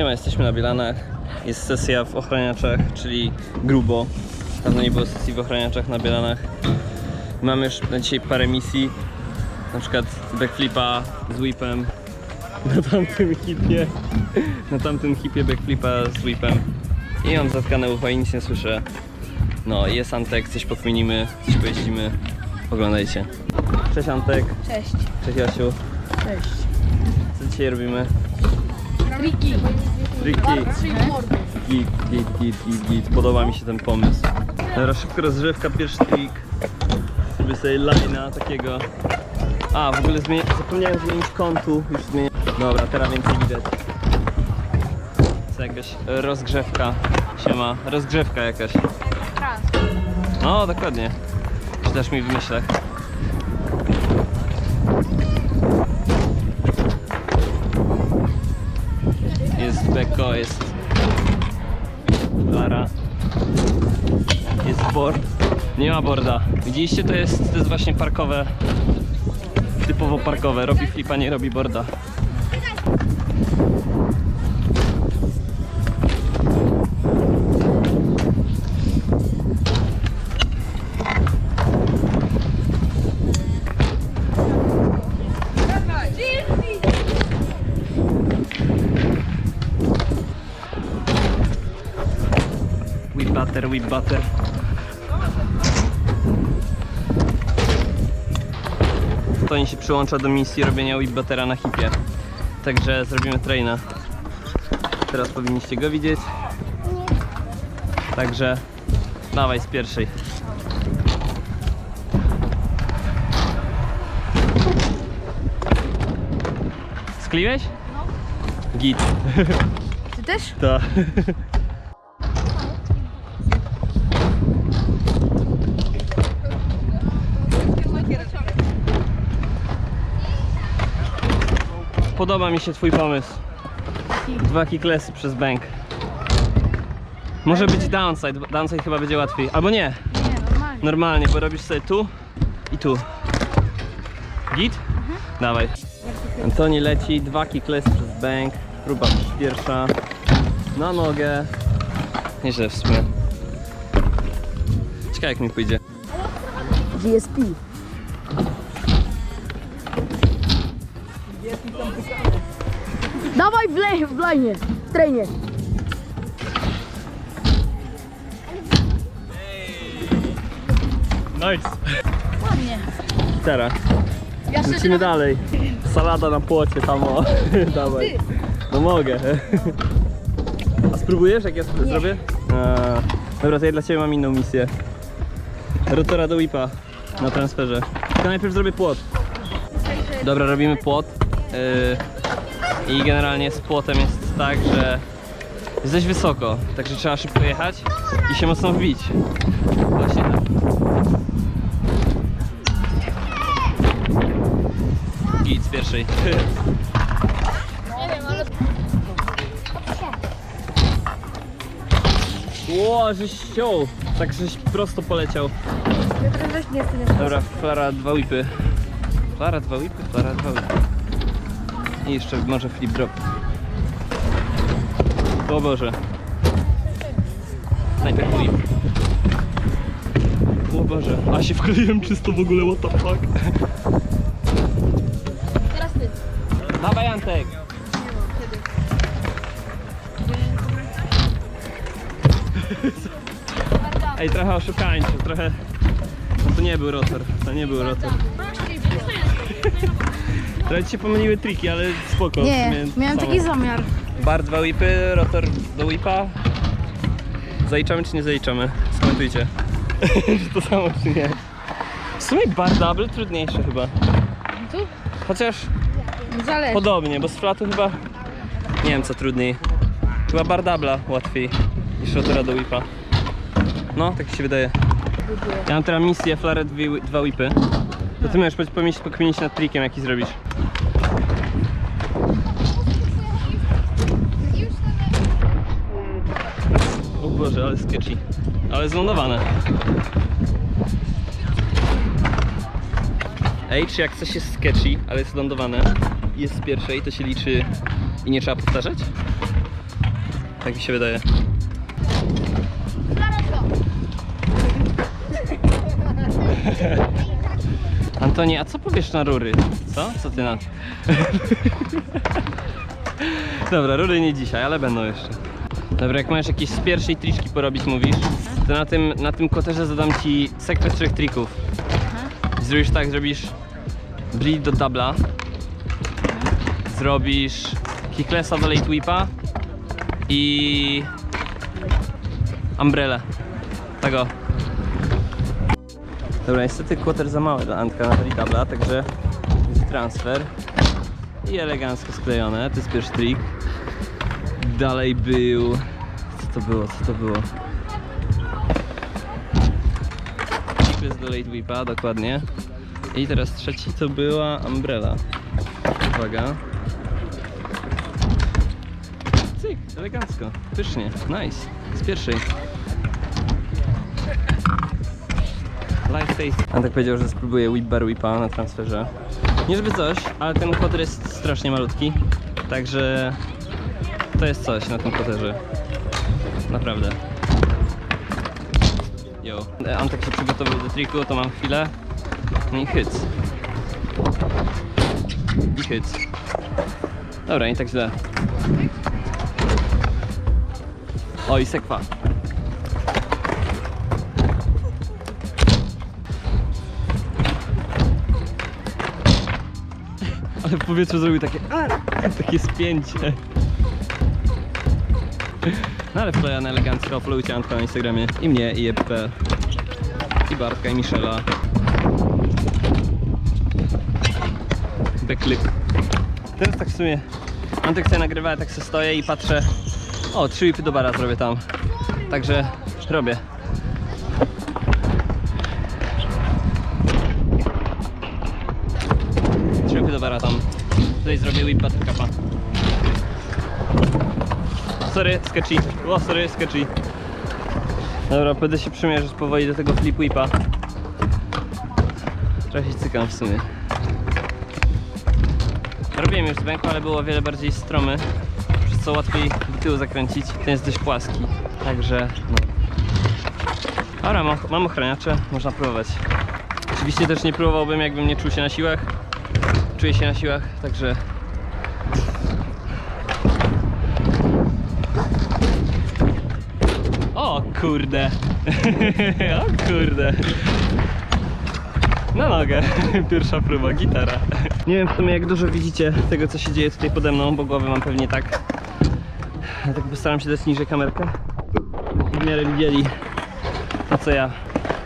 Siema, jesteśmy na Bielanach. Jest sesja w ochraniaczach, czyli grubo. Dawno nie było sesji w ochraniaczach na Bielanach. Mamy już na dzisiaj parę misji. Na przykład backflipa z whipem. Na tamtym hipie. Na tamtym hipie backflipa z whipem. I mam zatkane ucha i nic nie słyszę. No, jest Antek, coś pokminimy, coś pojeździmy. Oglądajcie. Cześć Antek. Cześć. Cześć Jasiu. Cześć. Co dzisiaj robimy? Triki. Triki. Git, git, git, git, git. Podoba mi się ten pomysł. Dobra, szybko rozgrzewka, pierwszy trik. Zrobię sobie line'a takiego. A, w ogóle zmienię, zapomniałem zmienić kątu. Już zmienię. Dobra, teraz więcej widać. To jakaś rozgrzewka. Siema, rozgrzewka jakaś. No, dokładnie. Czytasz mi w myślach. Beko, jest Lara. Jest board. Nie ma borda. Widzieliście, to jest, to jest właśnie parkowe. Typowo parkowe. Robi flipa, nie robi borda. Butter, whip butter. Toni się przyłącza do misji robienia whip buttera na hipie. Także zrobimy traina. Teraz powinniście go widzieć. Także dawaj z pierwszej. Skliłeś? No. Git. Ty też? Tak. Podoba mi się twój pomysł. Dwa kicklessy przez bank. Może być downside, bo downside chyba będzie łatwiej. Albo nie, Nie, normalnie. normalnie, bo robisz sobie tu i tu. Git? Dawaj. Antoni leci, dwa kicklessy przez bank. Próba pierwsza. Na nogę. Nieźle w sumie. Ciekawe jak mi pójdzie. GSP. Dawaj w, le- w lajnie, w trainie. Nice. Ładnie. Teraz. Ja Lecimy dalej. Salada na płocie tam o. Dawaj. No mogę. A spróbujesz jak ja sp- zrobię? A, dobra, to ja dla Ciebie mam inną misję. Rotora do whipa na transferze. Tylko najpierw zrobię płot. Dobra, robimy płot. Yy, I generalnie z płotem jest tak, że jest dość wysoko, także trzeba szybko jechać i się mocno wbić. Właśnie tak. Git z pierwszej. Ło, żeś ściął. Tak żeś prosto poleciał. Dobra, Flara dwa whipy. Flara dwa whipy, Flara dwa whipy. I jeszcze może flip drop. O Boże. Najpierw whip. O Boże, a się wkleiłem czysto w ogóle, what the fuck. Teraz ty. Dawaj Antek. Ej, trochę oszukańczy, trochę... No to nie był rotor, to nie był rotor. Trochę ci się pomyliły triki, ale spoko. Nie, miałem taki zamiar. Bar dwa whipy, rotor do whipa. Zaliczamy czy nie zaliczamy? Skomentujcie. czy to samo czy nie? W sumie bar double trudniejsze chyba. Tu? Chociaż Zależy. podobnie, bo z flatu chyba... Nie wiem co trudniej. Chyba bar double'a łatwiej niż rotora do whipa. No, tak mi się wydaje. Ja mam teraz misję flaret dwie- dwa whipy. To ty możesz pomyśleć, pokminić nad trikiem jaki zrobisz. O Boże, ale sketchy. Ale zlądowane. Ej, czy jak coś jest sketchy, ale jest lądowane i jest z pierwszej, to się liczy i nie trzeba powtarzać? Tak mi się wydaje. Antoni, a co powiesz na rury? Co? Co ty na... Dobra, rury nie dzisiaj, ale będą jeszcze. Dobra, jak masz jakieś z pierwszej triczki porobić, mówisz, to na tym, na tym koterze zadam ci sekret trzech trików. Zrobisz tak, zrobisz bleed do dubla, zrobisz kicklessa do late whipa i umbrella. Tego. Dobra, niestety quarter za małe dla Antka na dubla, także będzie transfer i elegancko sklejone, to jest pierwszy trik. Dalej był... Co to było, co to było? Kickless do late whipa, dokładnie. I teraz trzeci to była umbrella. Uwaga. Cyk, elegancko, pysznie, nice. Z pierwszej. Taste. Antek powiedział, że spróbuje whip bar whipa na transferze. Nie żeby coś, ale ten koter jest strasznie malutki. Także to jest coś na tym koterze. Naprawdę. Yo. Antek się przygotował do triku, to mam chwilę. No i hyc. I hyc. Dobra, nie tak źle. O, i sekwa. Ale w powietrzu zrobił takie takie spięcie. No ale wklejane elegancko, followujcie Antka na Instagramie i mnie, i EPP, i Bartka, i Michela. Backflip. Teraz tak w sumie Antek sobie nagrywa, ja tak sobie stoję i patrzę o, trzy whipy do bara zrobię tam. Także robię. Tutaj zrobię whip buttercupa. Sorry, sketchy. O, sorry, sketchy. Dobra, będę się przymierzyć powoli do tego flip whipa. Trochę się cykam w sumie. Robiłem już z bęku, ale było o wiele bardziej stromy, przez co łatwiej do tyłu zakręcić. Ten jest dość płaski, także no. Dobra, mam, mam ochraniacze, można próbować. Oczywiście też nie próbowałbym, jakbym nie czuł się na siłach. Czuję się na siłach, także O kurde. o kurde. Na nogę. Pierwsza próba, gitara. Nie wiem w sumie jak dużo widzicie tego co się dzieje tutaj pode mną, bo głowy mam pewnie tak. Ja tak postaram się dać niżej kamerkę. W miarę widzieli to co ja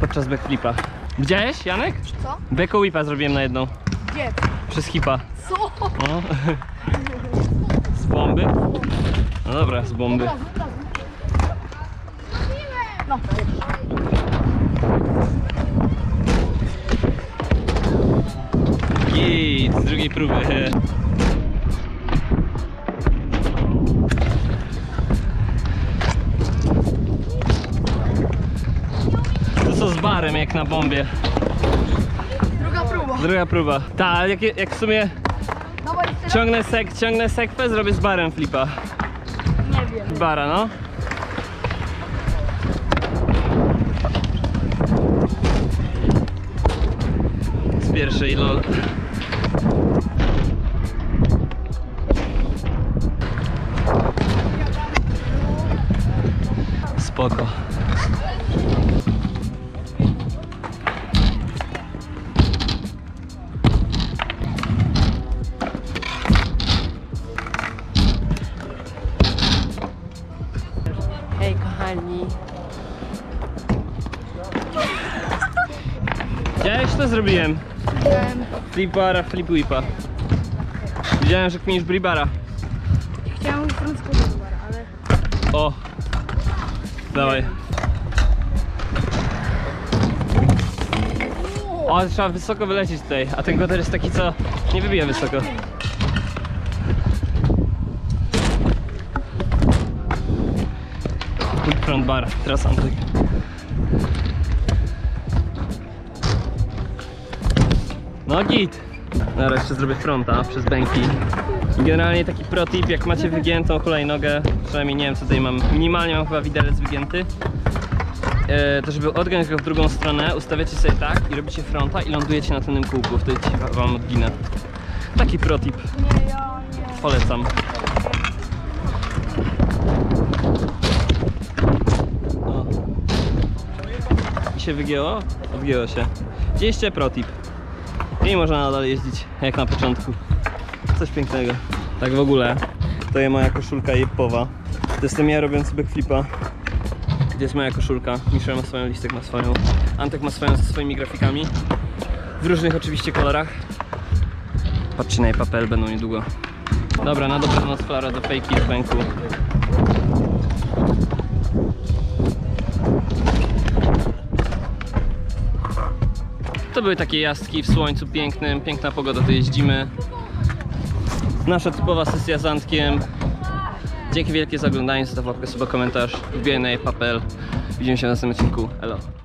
podczas backflipa. Widziałeś Janek? Co? Whipa zrobiłem na jedną. Gdzie? Przez hipa. Co? No. Z bomby? No dobra, z bomby. No. Git, z drugiej próby. To co z barem jak na bombie. Druga próba. Ta, jak, jak w sumie Dawaj jeszcze ciągnę sek, ciągnę sekwę, zrobię z barem flipa. Nie wiem. Bara, no. Z pierwszej lol. Spoko. Zrobiłem? Chciałem, Flipara, flip whipa. Widziałem, że kminisz bribara. chciałem francuskiego dobra, ale... O! Dawaj. O, trzeba wysoko wylecieć tutaj, a ten koter jest taki, co nie wybija wysoko. Front bar, teraz Antek. No git! Teraz jeszcze zrobię fronta przez bęki generalnie taki pro tip, jak macie wygiętą hulajnogę, przynajmniej nie wiem co tutaj mam, minimalnie mam chyba widelec wygięty, e, to żeby odgiąć go w drugą stronę, ustawiacie sobie tak i robicie fronta i lądujecie na tylnym kółku, wtedy ci wa- wam odginę. Taki pro tip, Nie, ja nie. polecam. O. I się wygięło? Odgięło się. Widzieliście pro tip. I można nadal jeździć jak na początku. Coś pięknego. Tak w ogóle, to jest moja koszulka jeppowa. To jestem ja robiący backflipa. Gdzie jest moja koszulka? Misza ma swoją, Listek ma swoją. Antek ma swoją ze swoimi grafikami. W różnych oczywiście kolorach. Patrzcie na jej papel, będą niedługo. Dobra, na dobranoc Klara do fejki z pęku. To były takie jazdki w słońcu pięknym, piękna pogoda, to jeździmy. Nasza typowa sesja z Antkiem. Dzięki wielkie za oglądanie, zostaw łapkę, suba, komentarz, wbijaj na papel. Widzimy się w następnym odcinku. Elo.